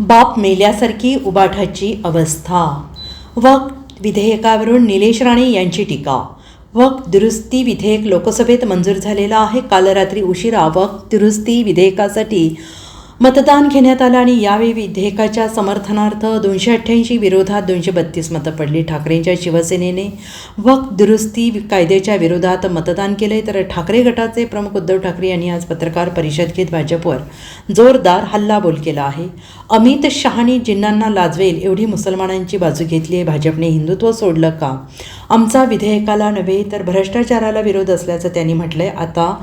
बाप मेल्यासारखी उबाठाची अवस्था. वक विधेयकावरून निलेश राणे यांची टीका. वक दुरुस्ती विधेयक लोकसभेत मंजूर झालेलं आहे. काल रात्री उशिरा वक दुरुस्ती विधेयकासाठी मतदान घेण्यात आलं आणि यावेळी विधेयकाच्या समर्थनार्थ दोनशे अठ्ठ्याऐंशी विरोधात दोनशे बत्तीस मतं पडली. ठाकरेंच्या शिवसेनेने वक्त दुरुस्ती कायद्याच्या विरोधात मतदान केले तर ठाकरे गटाचे प्रमुख उद्धव ठाकरे यांनी आज पत्रकार परिषद घेत भाजपवर जोरदार हल्लाबोल केला आहे. अमित शहानी जिन्नांना लाजवेल एवढी मुसलमानांची बाजू घेतली आहे भाजपने हिंदुत्व सोडलं का? आमचा विधेयकाला नव्हे तर भ्रष्टाचाराला विरोध असल्याचं त्यांनी म्हटलंय. आता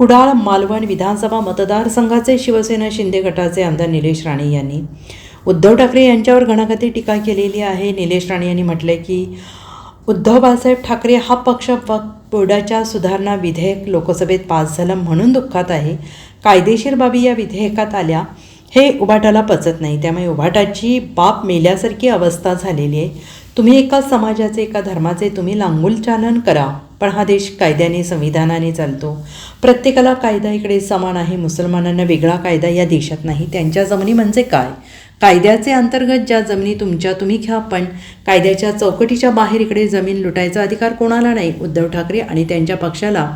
कुडाळ मालवण विधानसभा मतदारसंघाचे शिवसेना शिंदे गटाचे आमदार निलेश राणे यांनी. उद्धव ठाकरे यांच्यावर घणाघाती टीका केलेली आहे. निलेश राणे यांनी म्हटले की उद्धव बाळासाहेब ठाकरे हा पक्ष बोर्डाच्या सुधारणा विधेयक लोकसभेत पास झालं म्हणून दुःखात आहे. कायदेशीर बाबी या विधेयकात आल्या. हे उभाटाला पचत नाही. त्यामुळे उभाटाची बाप मेल्यासारखी अवस्था झालेली आहे. तुम्ही एका समाजाचे एका धर्माचे तुम्ही लांगुल चालन करा. पण हा देश कायद्याने संविधानाने चालतो. प्रत्येकाला कायदा इकडे समान आहे मुसलमानांना वेगळा कायदा या देशात नाही. त्यांच्या जमिनी म्हणजे काय? कायद्याचे अंतर्गत ज्या जमिनी तुमच्या तुम्ही घ्या. पण कायद्याच्या चौकटीच्या बाहेर इकडे जमीन लुटायचा अधिकार कोणाला नाही? उद्धव ठाकरे आणि त्यांच्या पक्षाला.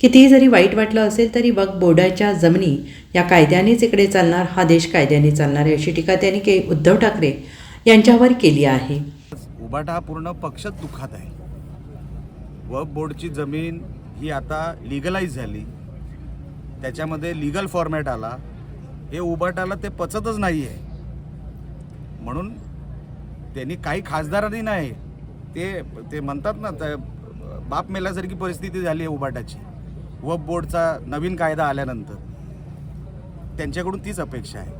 कितीही जरी वाईट वाटलं असेल तरी बघ बोर्डाच्या जमिनी या कायद्यानेच इकडे चालणार हा देश कायद्याने चालणार आहे अशी टीका त्यांनी के उद्धव ठाकरे यांच्यावर केली आहे. उभाटा हा पूर्ण पक्षच दुःखात आहे. वक्फ बोर्डची जमीन ही आता लिगलाइज झाली. त्याच्यामध्ये लिगल फॉर्मॅट आला. हे उभाटाला ते पचतच नाही आहे म्हणून त्यांनी काही खासदारांनी नाही ते ते म्हणतात ना बाप मेल्यासारखी परिस्थिती झाली आहे उबाटाची. वक्फ बोर्डचा नवीन कायदा आल्यानंतर. त्यांच्याकडून तीच अपेक्षा आहे.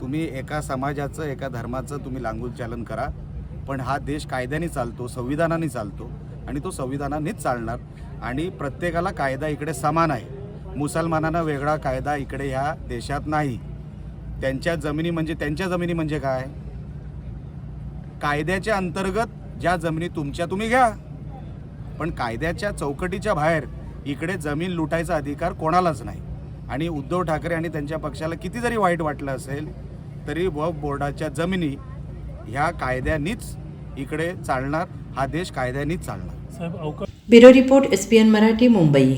तुम्ही एका समाजाचं एका धर्माचं तुम्ही लांगूल चालन करा. पण हा देश कायद्याने चालतो संविधानाने चालतो आणि तो संविधानानेच चालणार. आणि प्रत्येकाला कायदा इकडे समान आहे. मुसलमानांना वेगळा कायदा इकडे ह्या देशात नाही. त्यांच्या जमिनी म्हणजे त्यांच्या जमिनी म्हणजे काय? कायद्याच्या अंतर्गत ज्या जमिनी तुमच्या तुम्ही घ्या. पण कायद्याच्या चौकटीच्या बाहेर इकडे जमीन लुटायचा अधिकार कोणालाच नाही. आणि उद्धव ठाकरे आणि त्यांच्या पक्षाला किती जरी वाईट वाटलं असेल तरी वफ बोर्डाच्या जमिनी ह्या कायद्यानीच इकडे चालणार हा देश कायद्यानीच चालणार. Bureau report S P N Marathi Mumbai.